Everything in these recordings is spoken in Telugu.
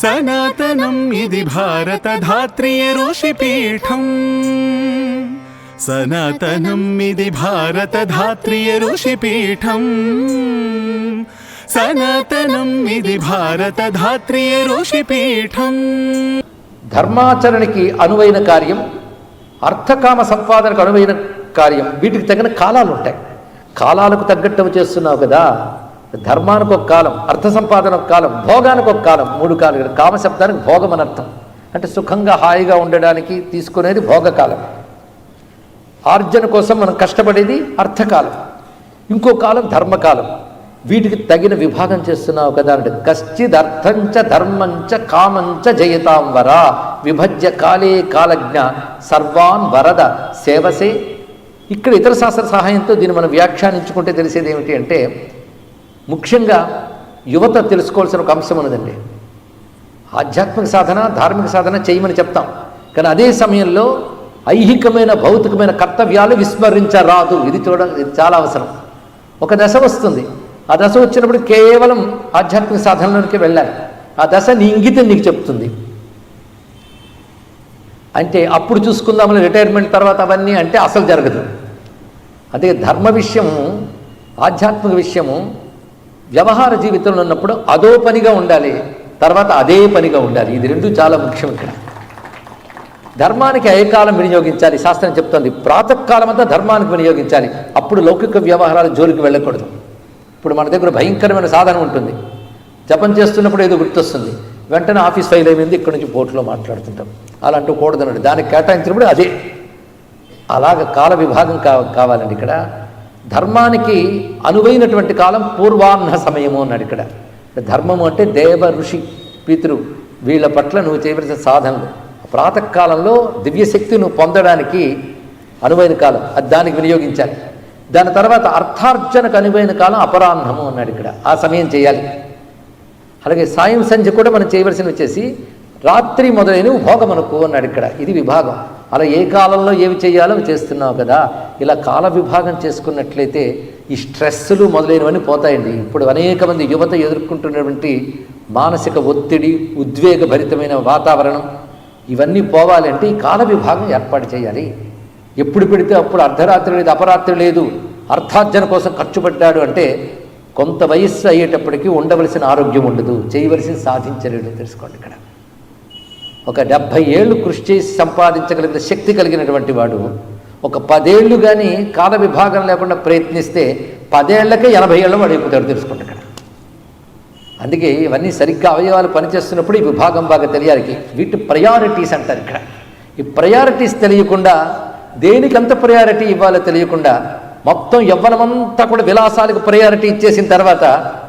సనాతనం ఇది భారత ధాత్రియ ఋషిపీఠం. సనాతనం ఇది భారత ధాత్రియ ఋషిపీఠం. సనాతనం ఇది భారత ధాత్రియ ఋషిపీఠం. ధర్మాచరణకి అనువైన కార్యం అర్థకామ సంపాదనకు అనువైన కార్యం వీటికి తగిన కాలాలు ఉంటాయి. కాలాలకు తగ్గట్టు చేస్తున్నావు కదా ధర్మానికి ఒక కాలం అర్థ సంపాదన ఒక కాలం భోగానికి ఒక కాలం మూడు కాలం. కామశబ్దానికి భోగం అని అర్థం. అంటే సుఖంగా హాయిగా ఉండడానికి తీసుకునేది భోగకాలం. ఆర్జన కోసం మనం కష్టపడేది అర్థకాలం. ఇంకో కాలం ధర్మకాలం. వీటికి తగిన విభాగం చేస్తున్నావు కదా అంటే కశ్చిదర్థంచ ధర్మంచ కామంచ జయతాం వర. విభజ్య కాలే కాలజ్ఞ సర్వాన్ వరద సేవసే. ఇక్కడ ఇతర శాస్త్ర సహాయంతో దీన్ని మనం వ్యాఖ్యానించుకుంటే తెలిసేది ఏమిటి అంటే ముఖ్యంగా యువత తెలుసుకోవాల్సిన ఒక అంశం ఉన్నదండి ఆధ్యాత్మిక సాధన ధార్మిక సాధన చేయమని చెప్తాం. కానీ అదే సమయంలో ఐహికమైన భౌతికమైన కర్తవ్యాలు విస్మరించరాదు. ఇది చూడ ఇది చాలా అవసరం. ఒక దశ వస్తుంది. ఆ దశ వచ్చినప్పుడు కేవలం ఆధ్యాత్మిక సాధనలోకి వెళ్ళాలి. ఆ దశ నీ ఇంగితం నీకు చెప్తుంది. అంటే అప్పుడు చూసుకుందామని రిటైర్మెంట్ తర్వాత అవన్నీ అంటే అసలు జరగదు. అదే ధర్మ విషయము ఆధ్యాత్మిక విషయము వ్యవహార జీవితంలో ఉన్నప్పుడు అదో పనిగా ఉండాలి తర్వాత అదే పనిగా ఉండాలి. ఇది రెండు చాలా ముఖ్యం ఇక్కడ. ధర్మానికి ఏకాలం వినియోగించాలి శాస్త్రం చెప్తోంది. ప్రాతకాలం అంతా ధర్మానికి వినియోగించాలి. అప్పుడు లౌకిక వ్యవహారాల జోలికి వెళ్ళకూడదు. ఇప్పుడు మన దగ్గర భయంకరమైన సాధన ఉంటుంది. జపం చేస్తున్నప్పుడు ఏదో గుర్తొస్తుంది. వెంటనే ఆఫీస్ ఫైల్ అయిపోయింది ఇక్కడి నుంచి పోర్టులో మాట్లాడుతుంటాం. అలా అంటూ కూడదన్నాడు దానికి కేటాయించినప్పుడు అదే. అలాగ కాల విభాగం కా కావాలండి ఇక్కడ. ధర్మానికి అనువైనటువంటి కాలం పూర్వాహ్న సమయము అన్నాడు ఇక్కడ. ధర్మము అంటే దేవ ఋషి పితృ వీళ్ళ పట్ల నువ్వు చేయవలసిన సాధనలు. ప్రాతకాలంలో దివ్యశక్తి నువ్వు పొందడానికి అనువైన కాలం అది దానికి వినియోగించాలి. దాని తర్వాత అర్థార్జనకు అనువైన కాలం అపరాహ్నము అన్నాడు ఇక్కడ. ఆ సమయం చేయాలి. అలాగే సాయం సంధ్య కూడా మనం చేయవలసినవి వచ్చేసి రాత్రి మొదలైనవి భోగమనుకు అన్నాడు ఇక్కడ. ఇది విభాగం. అలా ఏ కాలంలో ఏవి చేయాలో అవి చేస్తున్నావు కదా? ఇలా కాల విభాగం చేసుకున్నట్లయితే ఈ స్ట్రెస్సులు మొదలైనవన్నీ పోతాయండి. ఇప్పుడు అనేక మంది యువత ఎదుర్కొంటున్నటువంటి మానసిక ఒత్తిడి ఉద్వేగభరితమైన వాతావరణం ఇవన్నీ పోవాలంటే ఈ కాల విభాగం ఏర్పాటు చేయాలి. ఎప్పుడు పెడితే అప్పుడు అర్ధరాత్రి లేదు అపరాత్రి లేదు అర్థార్జన కోసం ఖర్చు పెట్టాడు అంటే కొంత వయస్సు అయ్యేటప్పటికీ ఉండవలసిన ఆరోగ్యం ఉండదు. చేయవలసిన సాధించలేడు. తెలుసుకోండి ఇక్కడ. ఒక డెబ్భై ఏళ్ళు కృషి చేసి సంపాదించగలిగిన శక్తి కలిగినటువంటి వాడు ఒక పదేళ్ళు కానీ కాల విభాగం లేకుండా ప్రయత్నిస్తే పదేళ్ళకే ఎనభై ఏళ్ళ వాడు అయిపోతాడు తెలుసుకోండి ఇక్కడ అందుకే ఇవన్నీ సరిగ్గా అవయవాలు పనిచేస్తున్నప్పుడు ఈ విభాగం బాగా తెలియాలి. వీటి ప్రయారిటీస్ అంటారు ఇక్కడ. ఈ ప్రయారిటీస్ తెలియకుండా దేనికి ఎంత ప్రయారిటీ ఇవ్వాలో తెలియకుండా మొత్తం యవ్వనమంతా కూడా విలాసాలకు ప్రయారిటీ ఇచ్చేసిన తర్వాత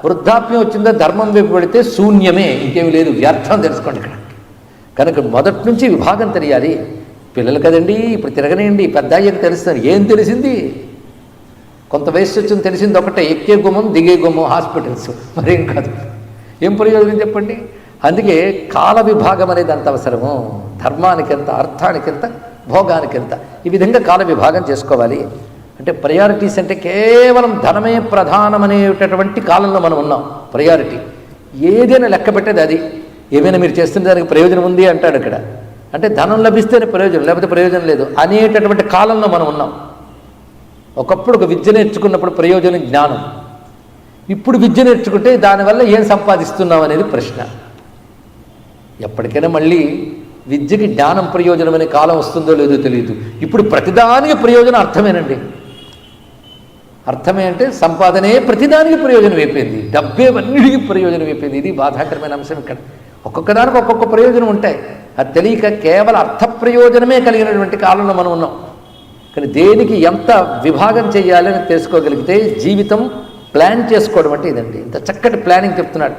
వృద్ధాప్యం వచ్చిందో ధర్మం వైపు పెడితే శూన్యమే ఇంకేమి లేదు వ్యర్థం తెలుసుకోండి ఇక్కడ. కనుక మొదటి నుంచి విభాగం తెలియాలి. పిల్లలు కదండి ఇప్పుడు తిరగనేయండి పెద్ద అయ్యాక తెలుస్తారు. ఏం తెలిసింది? కొంత వయసు వచ్చింది తెలిసింది ఒకటే ఎక్కే గుమ్మం దిగే గుమ్మం హాస్పిటల్స్. మరేం కాదు. ఏం ప్రయోజనం చెప్పండి? అందుకే కాల విభాగం అనేది అంత అవసరము. ధర్మానికి ఎంత అర్థానికి ఎంత భోగానికి ఎంత. ఈ విధంగా కాల విభాగం చేసుకోవాలి. అంటే ప్రయారిటీస్ అంటే కేవలం ధనమే ప్రధానమనేటటువంటి కాలంలో మనం ఉన్నాం. ప్రయారిటీ ఏదైనా లెక్క పెట్టేది అది. ఏమైనా మీరు చేస్తున్న దానికి ప్రయోజనం ఉంది అంటాడు ఇక్కడ అంటే ధనం లభిస్తేనే ప్రయోజనం లేకపోతే ప్రయోజనం లేదు. అనేటటువంటి కాలంలో మనం ఉన్నాం. ఒకప్పుడు ఒక విద్య నేర్చుకున్నప్పుడు ప్రయోజనం జ్ఞానం. ఇప్పుడు విద్య నేర్చుకుంటే దానివల్ల ఏం సంపాదిస్తున్నాం అనేది ప్రశ్న. ఎప్పటికైనా మళ్ళీ విద్యకి జ్ఞానం ప్రయోజనం అనే కాలం వస్తుందో లేదో తెలియదు. ఇప్పుడు ప్రతిదానికి ప్రయోజనం అర్థమేనండి. అర్థమే అంటే సంపాదనే ప్రతిదానికి ప్రయోజనం అయిపోయింది. డబ్బేవన్నిటికీ ప్రయోజనం అయిపోయింది. ఇది బాధాకరమైన అంశం ఇక్కడ. ఒక్కొక్కదానికి ఒక్కొక్క ప్రయోజనం ఉంటాయి. అది తెలియక కేవలం అర్థ ప్రయోజనమే కలిగినటువంటి కాలంలో మనం ఉన్నాం. కానీ దేనికి ఎంత విభాగం చేయాలని తెలుసుకోగలిగితే జీవితం ప్లాన్ చేసుకోవడం అంటే ఇదండి. ఇంత చక్కటి ప్లానింగ్ చెప్తున్నాడు.